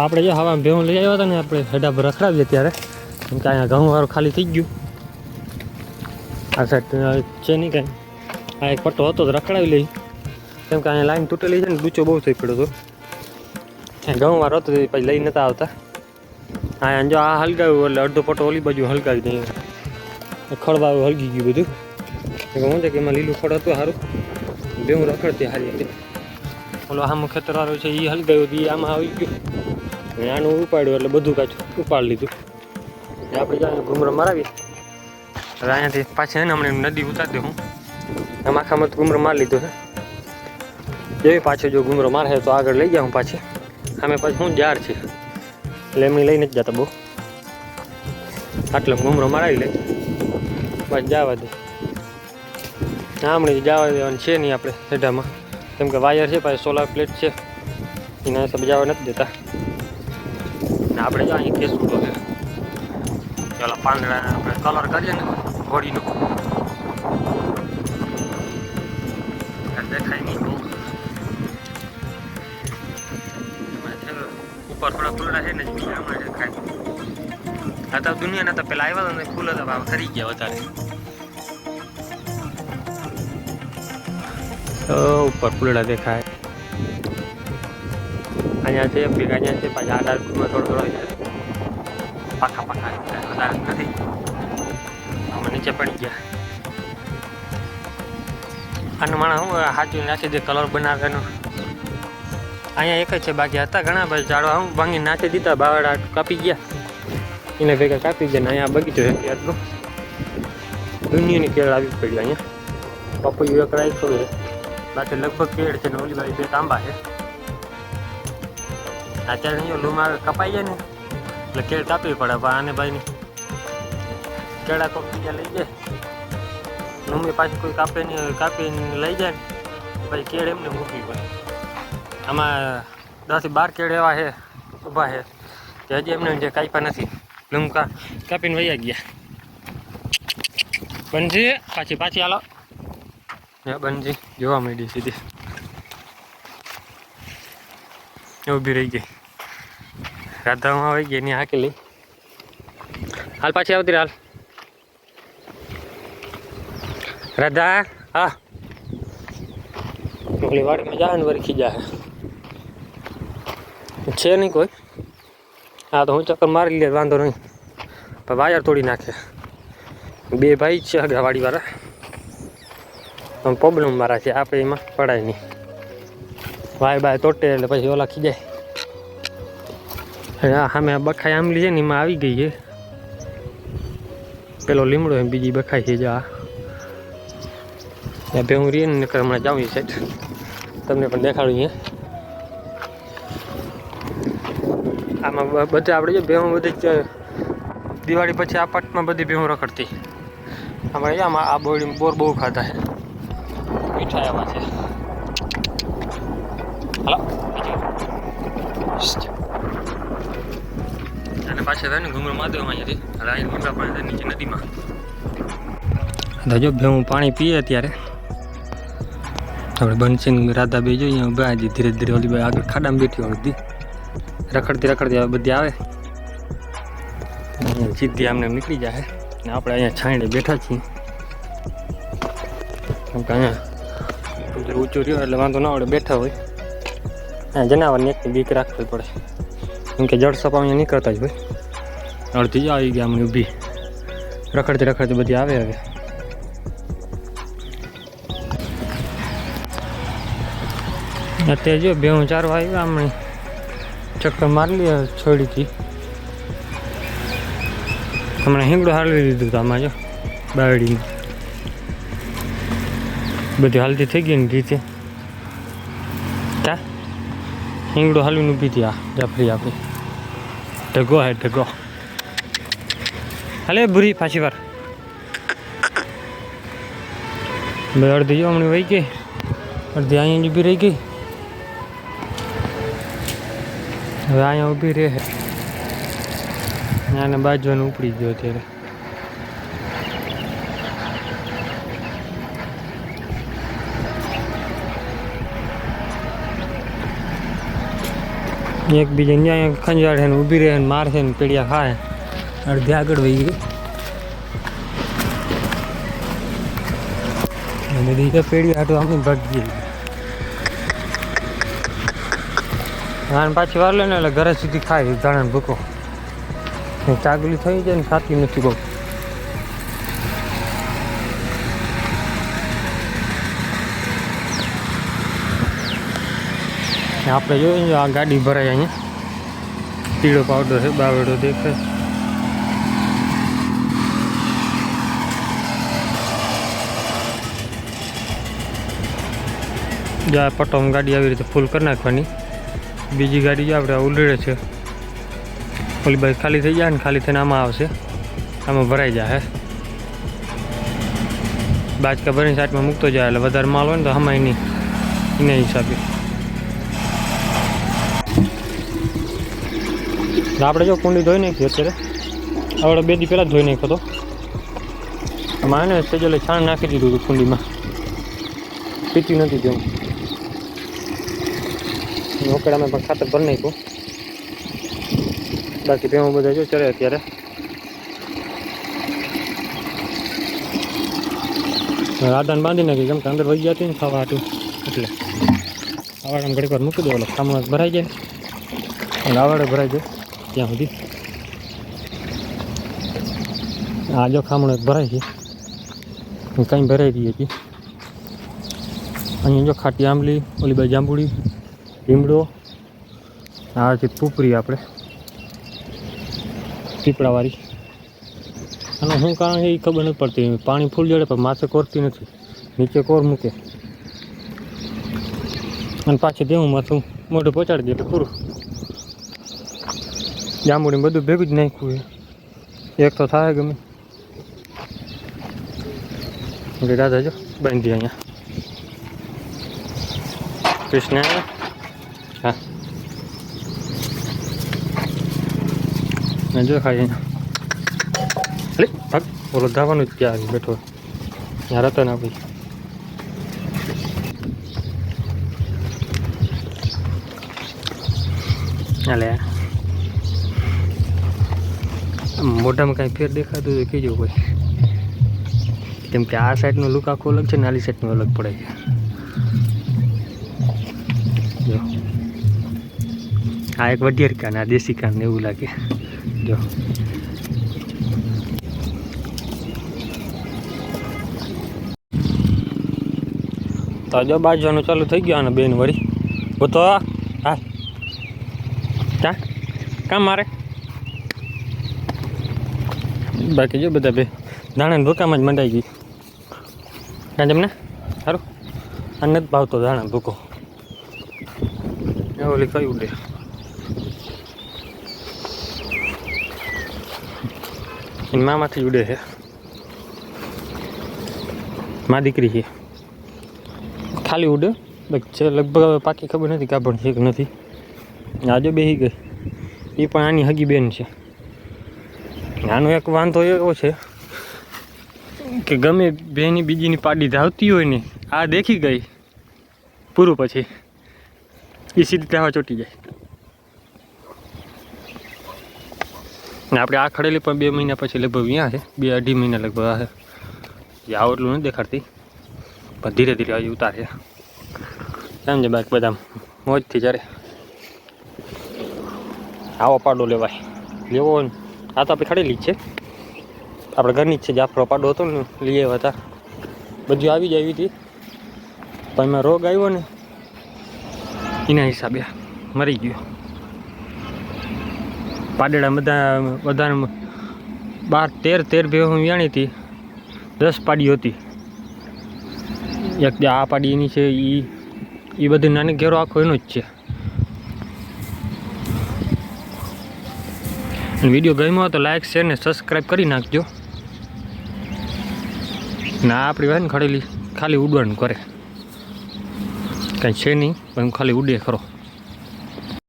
આપણે જો હવા ભેહું લઈ આવ્યા હતા ને, આપણે હેડા પર રખડાવીએ ત્યારે. કેમ કે અહીંયા ઘઉં વાળું ખાલી થઈ ગયું. આ સાઈડ છે નહીં કાંઈ. આ એક પટ્ટો હતો તો રખડાવી લઈ. કેમ કે અહીંયા લાઈન તૂટેલી છે ને લૂચો બહુ થઈ પડ્યો હતો. ઘઉં વાળો હતો, એ પછી લઈ નતા આવતા. અહીંયા જો આ હલગાવ્યું, એટલે અડધો પટ્ટો ઓલી બાજુ હલગાવી દઈએ. ખળવાળું હલગી ગયું બધું. હું છે કે એમાં લીલું ખડ હતું સારું બેવું રખડતી હારી હતી. ઓલો આમ ખેતરવાળો છે એ હલગાયું હતું એ આમાં આવી ગયું. અને આનું ઉપાડ્યું એટલે બધું કાચું ઉપાડી લીધું. આપણે જાણે ઘૂમરો મરાવી હવે અહીંયાથી પાછી એને હમણાં નદી ઉતારી દઉં આમ આખામાં ઘૂમરો મારી લીધો છે જેવી પાછો જો ઘૂમરો મારે તો આગળ લઈ જાઉં પાછી. અમે પાછી હું જાર છે એટલે એમની લઈને જ જતા બહુ. આટલે ઘૂમરો મરાવી લે. બસ જવા દે. હમણાં જવા દેવાનું છે નહીં આપણે સેઢામાં કેમ કે વાયર છે, પાછી સોલાર પ્લેટ છે. એના હિસાબે જવા નથી દેતા. આપણે જો અહીં કેસ ઉઠો ચાલો પાંદડા આપણે કલર કરીએ ને હોળીનો દેખાય નહીં બહુ. ઉપર થોડા ફૂલડા છે ને બીજા દેખાય. આ તો દુનિયાના તો પેલા આવ્યા હતા ને, ફૂલ હતા ભાવ ખરી ગયા વધારે. ઉપર ફૂલડા દેખાય. અહીંયા છે, ભેગા અહીંયા છે, પાછા આડા થોડો થોડો પાકા પાકા વધારે નથી. આમાં નીચે પડી ગયા. અને માણસ હું હાચું નાખી દે કલર બનાવેનો અહીંયા એક જ છે, બાકી હતા ઘણા બધા ઝાડવા. હું ભાંગી નાખી દીધા બાવડા કાપી ગયા. એને ભેગા કાપી ગયા અહીંયા બગીચો છે ત્યારનો દુનિયાની કેળ આવી પડી અહીંયા. પપૈયું એક રાખ્યો છે. બાકી લગભગ કેળ છે ને ઓલી બાજુ બે તાંબા છે. અત્યારે અહીંયા લૂમ કપાઈ જાય ને, એટલે કેળ કાપવી પડે, પણ આને ભાઈને કેળા કોક બીજા લઈ જાય. લૂમી પાછી કોઈ કાપે નહીં કાપીને લઈ જાય ને, પછી કેળ એમને મૂકવી પડે. આમાં દસથી બાર કેળ એવા છે, ઊભા છે. કે હજી એમને જે કાપ્યા નથી લૂમકા કાપીને વૈયા ગયા. બનજી પાછી પાછી હાલો. બનજી જોવા માંડી સીધી. ઊભી રહી ગઈ. રાધામાં આવી ગઈ, એની હાકેલી હાલ પાછી આવતી હાલ. રાધા, હા. ઓલી વાડીમાં જાય ને વરખી જાય છે નહીં કોઈ? હા, તો હું ચક્કર મારી લે, વાંધો નહીં. પણ વાયર તોડી નાખે. બે ભાઈ જ છે હગા વાડીવાળા પ્રોબ્લેમ મારા છે, આપણે એમાં પડાય નહીં. વાય બાય તોટે એટલે પછી ઓલા ખી જાય આ સામે આ બખાઈ આંબલી છે ને એમાં આવી ગઈ છે. પેલો લીમડો એમ બીજી બખાઈ છે જા ત્યાં ભેહું રહીએ ને નકર હમણાં જાઉં સાઈડ તમને પણ દેખાડું અહીંયા આમાં બધા આપણે જો ભેહું બધી દિવાળી પછી આ પાટમાં બધી ભેહું રખડતી. અમારે આ બોડી બોર બહુ ખાતા છે. મીઠા એવા છે. હાલો અને પાછળ રહે ને ઘુમરો માધવ અહીંયાથી રાઈ ઘુમરા પાણી નીચે નદીમાં તો જો ભેહું પાણી પીએ અત્યારે આપણે બનસિંગ રાધા બે જોઈએ ઊભા હજી ધીરે ધીરે ઓલી ભાઈ આગળ ખાડામાં બેઠી હોય બધી રખડતી રખડતી હવે બધી આવે સીધી આમને નીકળી જાય ને આપણે અહીંયા છાંયડે બેઠા છીએ કેમ કે અહીંયા ઊંચો રહ્યો એટલે વાંધો ના આવડે બેઠા હોય જનાવરને એકની બીક રાખવી પડે. કેમ કે જળ સપા અહીંયા નીકળતા જ હોય. અડધી જ આવી ગયા અમને ઊભી. રખડતી રખડતી બધી આવે હવે. અત્યારે જો બે હું ચાર આવ્યા હમણાં ચક્કર મારી લે છોડીથી. હમણાં હિંગડો હાલવી દીધું હતું આમાં જો બાવડીમાં બધી હાલતી થઈ ગઈ ને રીતે કા હિંગડો હાલવીને ઊભી હતી આ જાફરી આપણી. ઢગો હે, ઢગો. હાલે બુરી પાછી વાર. બે અડધી હમણાં વહી ગઈ, અડધી અહીંયા ઊભી રહી ગઈ. હવે અહીંયા ઊભી રહે. આને બાજવાનું ઉપડી ગયો અત્યારે. એકબીજા ન્યાય ખંજાડે ને ઊભી રહે ને મારશે ને પેડિયા ખાય. અડધી આગળ વહી ગઈ અને તો પેઢી હાટું અમે ગઈ. અને પાછી વાર લે ને એટલે ઘરે સુધી ખાય દાણા ભૂકો. ચાગલી થઈ જાય ને સાચી નથી બહુ. આપણે જોઈએ આ ગાડી ભરાય અહીંયા. પીળો પાવડર છે બાવડો દેખાય. જો પટોમ ગાડી આવી રીતે ફૂલ કરી નાખવાની. બીજી ગાડી જો આપણે ઉલડે છે. ઓલી બાઈ ખાલી થઈ જાય ને ખાલી થઈને આમાં આવશે. આમાં ભરાઈ જાય બાજકા ભરીને સાઈડમાં મૂકતો જાય, એટલે વધારે માલ હોય ને તો હમાય નહીં. એના હિસાબે. આપણે જો કુંડી ધોઈ નાખી અત્યારે. આપણે બે દી પહેલાં ધોઈ નાખ્યો હતો માને સજલે છાણ નાખી દીધું હતું કુંડીમાં. પીતી નથી તેમ. રોકડામાં પણ ખાતર ભરી નાખ્યું. બાકી ભેવું બધા જો ચડે અત્યારે. રાધાને બાંધી નાખી કેમ કે અંદર વહી જતી ને ખાવા હાટું. એટલે આવાડામાં ઘડીક વાર મૂકી દો એટલે ખામણ ભરાઈ જાય. અને આવાડે ભરાઈ જાય. ત્યાં સુધી. આ જો ખામણો એક ભરાય છે. કંઈ ભરાઈ દઈએ છીએ અહીંયા જો ખાટી આંબલી ઓલી બાજુ જાંબુડી લીમડો આ છે પૂપરી આપણે, પીપળાવાળી. આનું શું કારણ છે એ ખબર નથી પડતી. પાણી ફૂલ જડે પણ માથે કોરતી નથી. નીચે કોર મૂકે. અને પાછી દેવું માથું. મોઢું પહોંચાડી દે એટલે પૂરું. જાંબુડી બધું ભેગું જ નાખ્યું છે. એક તો થાય ગમે. એટલે દાદા જો, બાંધી અહીંયા. કૃષ્ણ હા. ને જો ખાઈ અરે ભાગ. ઓલો ધાવાનું જ ત્યાં બેઠો. ત્યાં રતન આપી હાલે. મોઢામાં કાંઈ ફેર દેખાતું હોય કહેજો કોઈ. કેમ કે આ સાઈડનો લુક આખો અલગ છે ને આલી સાઈડનો અલગ પડે છે. જો. આ એક વઢિયાર કાન આ દેશી કાન એવું લાગે. જો. તો જો બાજવાનું ચાલુ થઈ ગયું અને બેન વળી. તો હા. ક્યાં કામ મારે. બાકી જો બધા બે ધાણાને ભૂકામાં જ મંડાઈ ગઈ. કાં તમને સારું આ નથી ભાવતો દાણા ભૂકો. ઓલી કઈ ઉડે? એની મામાંથી ઉડે છે. મા દીકરી છે. ખાલી ઉડે. છે, લગભગ હવે પાકી ખબર નથી કાપડ છે કે નથી. આજે બેસી ગઈ. એ પણ આની હગી બેન છે. આનો એક વાંધો એવો છે કે ગમે બેની બીજીની પાડી ધાવતી હોય ને, આ દેખી ગઈ, પૂરું પછી. એ સીધી ત્યાં ચોટી જાય. ને આપણે આ ખડેલી પણ બે મહિના પછી લગભગ અહીંયા છે, બે અઢી મહિના લગભગ આ છે. આવો એટલું નથી દેખાડતી, પણ ધીરે ધીરે હજી ઉતારે સમજે બાકી બધા મોજથી જ્યારે આવો પાડો લેવાય. લેવો હોય ને. આ તો આપણે ખડેલી જ છે. આપણે ઘરની જ છે, જાફરો પાડો હતો ને, લઈ આવ્યા હતા. બધું આવી જ આવી હતી. પણ એમાં રોગ આવ્યો ને, એના હિસાબે મરી ગયો. પાડેડા બધા બધા બાર, તેર તેર ભેહું વ્યાણી હતી. દસ પાડીઓ હતી. એક આ પાડી એની છે એ એ બધી નાની ઘેરો આખો એનો જ છે. વીડિયો ગમ્યો તો લાઈક શેર ને સબસ્ક્રાઈબ કરી નાખજો. ના આપણી વાત ને ખડેલી ખાલી ઉડવાનું કરે. કાંઈ છે નહીં, પણ ખાલી ઉડે ખરો.